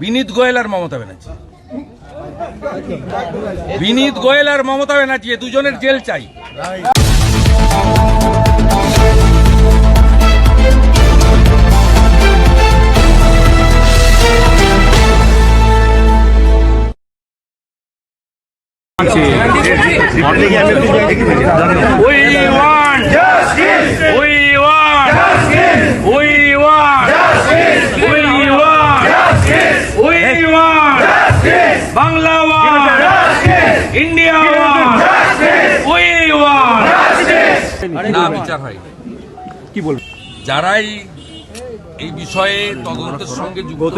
বিনীত গোয়েল আর মমতা ব্যানার্জি। বিনীত গোয়েল আর মমতা ব্যানার্জি এ দুজনের জেল চাই। We want justice. We want justice. We want justice. We want justice. We want justice. Bangla want justice. India want justice. We want justice. না বিচার হয় কি বলব যারাই এই বিষয়ে তদন্তের সঙ্গে যুক্ত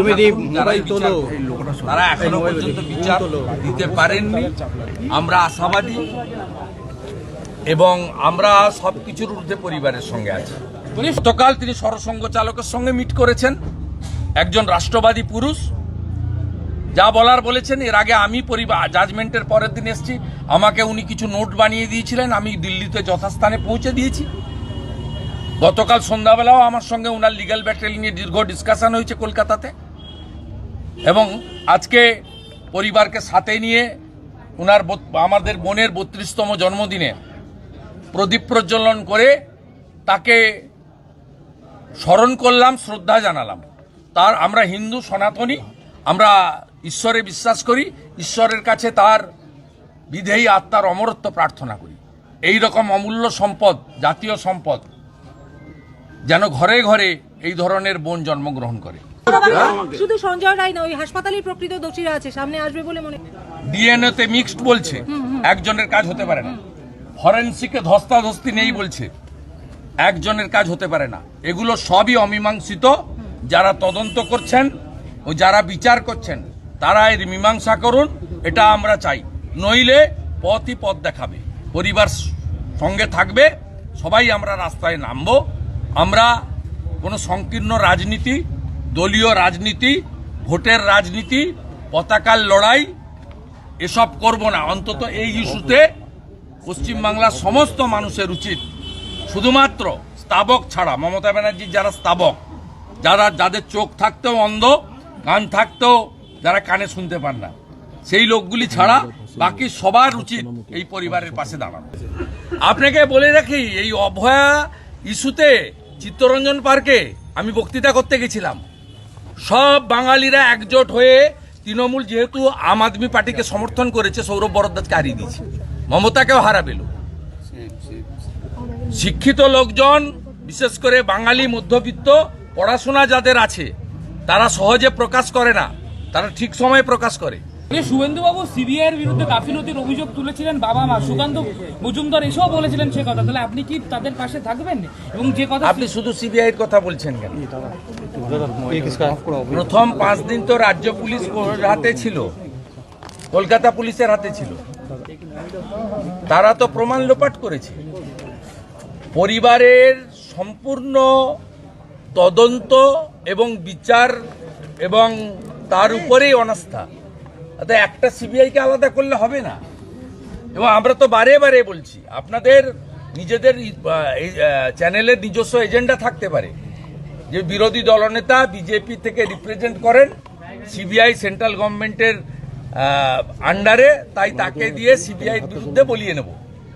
তারা এখনও পর্যন্ত বিচার দিতে পারেননি। আমরা আশাবাদী এবং আমরা সব কিছুর ঊর্ধ্বে পরিবারের সঙ্গে আছি। গতকাল তিনি সরসংঘ চালকের সঙ্গে মিট করেছেন। একজন রাষ্ট্রবাদী পুরুষ যা বলার বলেছেন, এর আগে আমি পরিবার জাজমেন্টের পরের দিন এসেছি। আমাকে উনি কিছু নোট বানিয়ে দিয়েছিলেন, আমি দিল্লিতে যথাস্থানে পৌঁছে দিয়েছি। গতকাল সন্ধ্যাবেলাও আমার সঙ্গে ওনার লিগাল ব্যাটেল নিয়ে দীর্ঘ ডিসকাশন হয়েছে কলকাতাতে। এবং আজকে পরিবারকে সাথে নিয়ে ওনার আমাদের বোনের বত্রিশতম জন্মদিনে প্রদীপ প্রজ্বলন করে তাকে স্মরণ করলাম, শ্রদ্ধা জানালাম। তার আমরা হিন্দু সনাতনী, আমরা ঈশ্বরে বিশ্বাস করি ঈশ্বরের কাছে তার বিধেয়ী আত্মার অমরত্ব প্রার্থনা করি। এই রকম অমূল্য সম্পদ জাতীয় সম্পদ যেন ঘরে ঘরে এই ধরনের বোন জন্মগ্রহণ করে। শুধু সঞ্জয় রায় না ওই হাসপাতালেই প্রকৃত দোষীরা আছে সামনে আসবে বলে মনে ডিএনএতে মিক্সড বলছে একজনের কাজ হতে পারে না। ফরেন্সিকে ধস্তাধস্তি নেই বলছে একজনের কাজ হতে পারে না। এগুলো সবই অমীমাংসিত যারা তদন্ত করছেন ও যারা বিচার করছেন তারা এর মীমাংসা করুন, এটা আমরা চাই। নইলে পথই পথ দেখাবে। পরিবার সঙ্গে থাকবে, সবাই আমরা রাস্তায় নামবো। আমরা কোনো সংকীর্ণ রাজনীতি, দলীয় রাজনীতি, ভোটের রাজনীতি, পতাকার লড়াই, এসব করব না। অন্তত এই ইস্যুতে পশ্চিমবাংলার সমস্ত মানুষের উচিত, শুধুমাত্র স্তাবক ছাড়া, মমতা ব্যানার্জির যারা স্তাবক, যারা, যাদের চোখ থাকতেও অন্ধ, কান থাকতেও যারা কানে শুনতে পান না। সেই লোকগুলি ছাড়া বাকি সবার উচিত এই পরিবারের পাশে দাঁড়ানো। আপনাকে বলে রাখি, এই অভয়া ইস্যুতে চিত্তরঞ্জন পার্কে আমি বক্তৃতা করতে গেছিলাম। সব বাঙালিরা একজোট হয়ে তৃণমূল যেহেতু আম আদমি পার্টিকে সমর্থন করেছে, সৌরভ বরদ্দাজকে হারিয়ে দিয়েছে। মমতাকেও হারাবেল শিক্ষিত লোকজন, বিশেষ করে বাঙালি মধ্যবিত্ত, পড়াশোনা যাদের আছে, তারা সহজে প্রকাশ করে না। তারা ঠিক সময়ে প্রকাশ করে। শুভেন্দুবাবু সিবিআইয়ের বিরুদ্ধে গাফিলতির অভিযোগ তুলেছিলেন বাবা মা সুকান্ত মজুমদার এসেও বলেছিলেন সে কথা। তাহলে আপনি কি তাদের পাশে থাকবেন? এবং যে কথা আপনি শুধু সিবিআইয়ের কথা বলছেন কেন? প্রথম পাঁচ দিন তো রাজ্য পুলিশ হাতে ছিল। কলকাতা পুলিশের হাতে ছিল। তারা তো প্রমাণ লোপাট করেছে। পরিবারের সম্পূর্ণ তদন্ত এবং বিচার এবং তার উপরেই অনাস্থা। অর্থাৎ একটা সিবিআইকে আলাদা করলে হবে না। এবং আমরা তো বারে বারে বলছি আপনাদের নিজেদের চ্যানেলের নিজস্ব এজেন্ডা থাকতে পারে। যে বিরোধী দলনেতা বিজেপি থেকে রিপ্রেজেন্ট করেন সিবিআই সেন্ট্রাল গভর্নমেন্টের আন্ডারে তাই তাকে দিয়ে সিবিআই বিরুদ্ধে বলিয়ে নেব।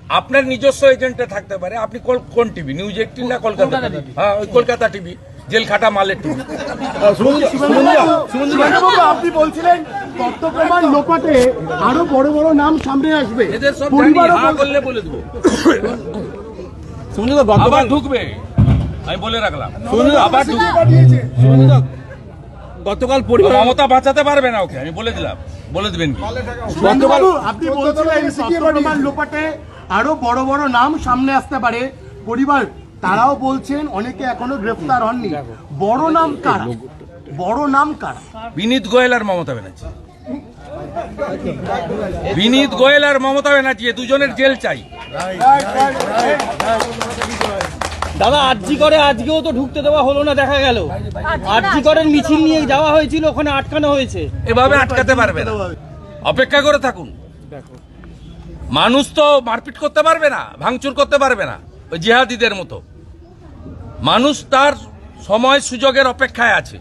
আপনার নিজস্ব এজেন্টে থাকতে পারে। আপনি কোন- টিভি নিউজ এইটিন না কলকাতা হ্যাঁ ওই কলকাতা টিভি জেল খাটা মালের আপনি বলছিলেন লোপাটে আরও বড় বড় নাম সামনে আসবে। এদের সব হ্যাঁ বলে দেবো। সুমনদা আবার গতকাল ঢুকবে। আমি বলে রাখলাম। সুমনদা আবার সুমনদা গতকাল পরিবার মমতা বাঁচাতে পারবে না ওকে আমি বলে দিলাম। বলে দিবেন কি? আপনি বলছিলেন লোপাটে আরও বড় বড় নাম সামনে আসতে পারে পরিবার তারাও বলছেন অনেকে এখনও গ্রেফতার হননি। বড় নাম কারা? বড় নাম কারা? বিনীত গোয়েল আর মমতা ব্যানার্জি। বিনীত গোয়েল আর মমতা ব্যানার্জি এ দুজনের জেল চাই। দাদা আরজি করে আজকেও তো ঢুকতে দেওয়া হলো না দেখা গেল। আরজি করের মিছিল নিয়ে যাওয়া হয়েছিল ওখানে আটকানো হয়েছে। এভাবে আটকাতে পারবে না। অপেক্ষা করে থাকুন। মানুষ তো মারপিট করতে পারবে না ভাঙচুর করতে পারবে না। জিহাদিদের মতো। মানুষ তার সময় সুযোগের অপেক্ষায় আছে।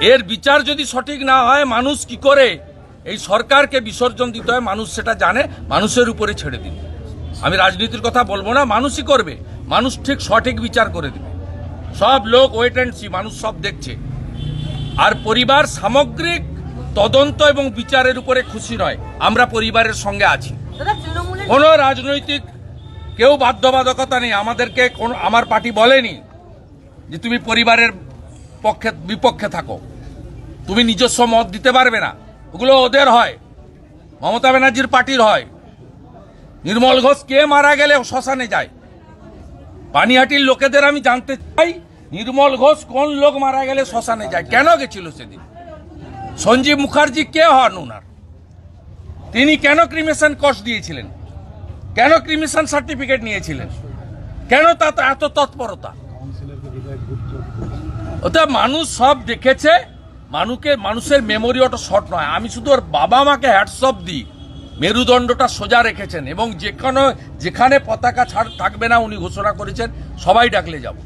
এর বিচার যদি সঠিক না হয় মানুষ কি করে এই সরকারকে বিসর্জন দিতে হয়? মানুষ সেটা জানে মানুষের উপরে ছেড়ে দিন আমি রাজনীতির কথা বলব না মানুষই করবে। মানুষ ঠিক সঠিক বিচার করে দিবে। সব লোক ওয়েট অ্যান্ড সি মানুষ সব দেখছে। আর পরিবার সামগ্রিক তদন্ত এবং বিচারের উপরে খুশি নয়। আমরা পরিবারের সঙ্গে আছি। কোনো রাজনৈতিক কেউ বাধ্যবাধকতা নেই। আমাদেরকে কোন, আমার পার্টি বলেনি যে তুমি পরিবারের পক্ষে, বিপক্ষে থাকো। তুমি নিজস্ব মত দিতে পারবে না। ওগুলো ওদের হয়। মমতা ব্যানার্জির পার্টির হয়। নির্মল ঘোষ কে মারা গেলে শ্মশানে যায়? পানিহাটির লোকেদের আমি জানতে চাই, নির্মল ঘোষ কোন লোক মারা গেলে শ্মশানে যায়? কেন গেছিল সেদিন? সঞ্জীব মুখার্জি কে হন ওনার তিনি কেন ক্রিমেশন কস্ট দিয়েছিলেন? কেন ক্রিমিশন সার্টিফিকেট নিয়েছিলেন? কেন তাতে এত তৎপরতা? ওটা মানুষ সব দেখেছে মানুষকে মানুষের মেমোরি ওটা শর্ট নয়। আমি শুধু ওর বাবা মাকে হ্যাটসঅপ দিই। মেরুদণ্ডটা সোজা রেখেছেন এবং যেখানে যেখানে পতাকা ছাড় থাকবে না উনি ঘোষণা করেছেন, সবাই ডাকলে যাব।